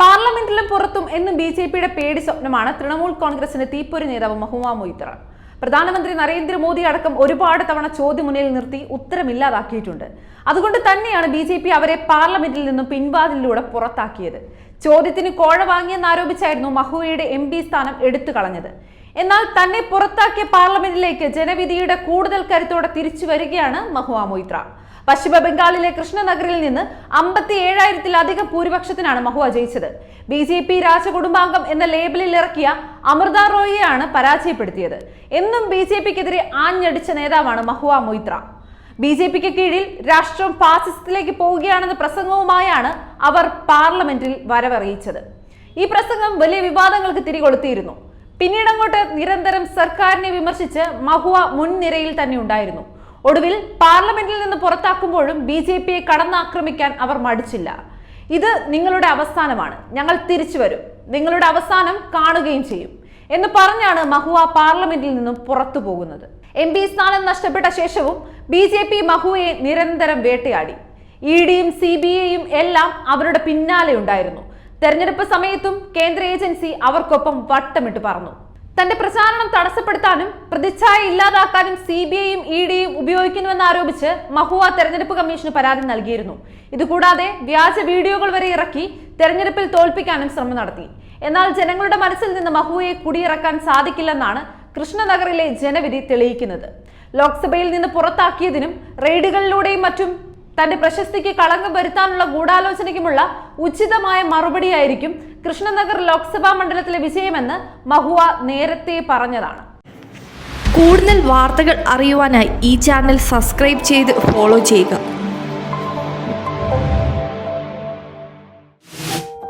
പാർലമെന്റിലും പുറത്തും എന്നും B J പിയുടെ പേടി സ്വപ്നമാണ് തൃണമൂൽ കോൺഗ്രസിന്റെ തീപ്പൊരി നേതാവ് മഹുമ മൊയ്ത്ര പ്രധാനമന്ത്രി നരേന്ദ്രമോദി അടക്കം ഒരുപാട് തവണ ചോദ്യം മുന്നിൽ നിർത്തി ഉത്തരമില്ലാതാക്കിയിട്ടുണ്ട്. അതുകൊണ്ട് തന്നെയാണ് ബി ജെ പി അവരെ പാർലമെന്റിൽ നിന്നും പിൻവാതിലൂടെ പുറത്താക്കിയത്. ചോദ്യത്തിന് കോഴ വാങ്ങിയെന്നാരോപിച്ചായിരുന്നു മഹുവയുടെ എം പി സ്ഥാനം എടുത്തു കളഞ്ഞത്. എന്നാൽ തന്നെ പുറത്താക്കിയ പാർലമെന്റിലേക്ക് ജനവിധിയുടെ കൂടുതൽ കരുത്തോടെ തിരിച്ചു വരികയാണ് മഹുവ മൊയ്ത്ര പശ്ചിമ ബംഗാളിലെ കൃഷ്ണനഗറിൽ നിന്ന് അമ്പത്തി ഏഴായിരത്തിലധികം ഭൂരിപക്ഷത്തിനാണ് മഹുവ ജയിച്ചത്. ബി ജെ പി രാജകുടുംബാംഗം എന്ന ലേബലിൽ ഇറക്കിയ അമൃത റോയിയെയാണ് പരാജയപ്പെടുത്തിയത്. എന്നും ബി ജെ പിക്കെതിരെ ആഞ്ഞടിച്ച നേതാവാണ് മഹുവ മൊയ്ത്ര. ബി ജെ പിക്ക് കീഴിൽ രാഷ്ട്രം ഫാസിസത്തിലേക്ക് പോവുകയാണെന്ന പ്രസംഗവുമായാണ് അവർ പാർലമെന്റിൽ വരവറിയിച്ചത്. ഈ പ്രസംഗം വലിയ വിവാദങ്ങൾക്ക് തിരികൊളുത്തിയിരുന്നു. പിന്നീട് അങ്ങോട്ട് നിരന്തരം സർക്കാരിനെ വിമർശിച്ച് മഹുവ മുൻനിരയിൽ തന്നെ ഉണ്ടായിരുന്നു. ഒടുവിൽ പാർലമെന്റിൽ നിന്ന് പുറത്താക്കുമ്പോഴും ബി ജെ പിയെ കടന്നാക്രമിക്കാൻ അവർ മടിച്ചില്ല. ഇത് നിങ്ങളുടെ അവസാനമാണ്. ഞങ്ങൾ തിരിച്ചു വരും. നിങ്ങളുടെ അവസാനം കാണുകയും ചെയ്യും എന്ന് പറഞ്ഞാണ് മഹുവ പാർലമെന്റിൽ നിന്നും പുറത്തു പോകുന്നത്. എം പി സ്ഥാനം നഷ്ടപ്പെട്ട ശേഷവും ബി ജെ പി മഹുവയെ നിരന്തരം വേട്ടയാടി. ഇ ഡിയും സി ബി ഐയും എല്ലാം അവരുടെ പിന്നാലെ ഉണ്ടായിരുന്നു. തെരഞ്ഞെടുപ്പ് സമയത്തും കേന്ദ്ര ഏജൻസി അവർക്കൊപ്പം വട്ടമിട്ട് പറന്നു. തന്റെ പ്രചാരണം തടസ്സപ്പെടുത്താനും പ്രതിച്ഛായ ഇല്ലാതാക്കാനും സി ബി ഐയും ഇ ഡിയും ഉപയോഗിക്കുന്നുവെന്ന് ആരോപിച്ച് മഹുവ തെരഞ്ഞെടുപ്പ് കമ്മീഷന് പരാതി നൽകിയിരുന്നു. ഇതുകൂടാതെ വ്യാജ വീഡിയോകൾ വരെ ഇറക്കി തെരഞ്ഞെടുപ്പിൽ തോൽപ്പിക്കാനും ശ്രമം നടത്തി. എന്നാൽ ജനങ്ങളുടെ മനസ്സിൽ നിന്ന് മഹുവയെ കുടിയിറക്കാൻ സാധിക്കില്ലെന്നാണ് കൃഷ്ണനഗറിലെ ജനവിധി തെളിയിക്കുന്നത്. ലോക്സഭയിൽ നിന്ന് പുറത്താക്കിയതിനും റെയ്ഡുകളിലൂടെയും മറ്റും തന്റെ പ്രശസ്തിക്ക് കളങ്കം വരുത്താനുള്ള ഗൂഢാലോചനയ്ക്കുമുള്ള ഉചിതമായ മറുപടിയായിരിക്കും കൃഷ്ണനഗർ ലോക്സഭാ മണ്ഡലത്തിലെ വിജയമെന്ന് മഹുവ നേരത്തെ പറഞ്ഞതാണ്. കൂടുതൽ വാർത്തകൾ അറിയുവാനായി ഈ ചാനൽ സബ്സ്ക്രൈബ് ചെയ്ത് ഫോളോ ചെയ്യുക.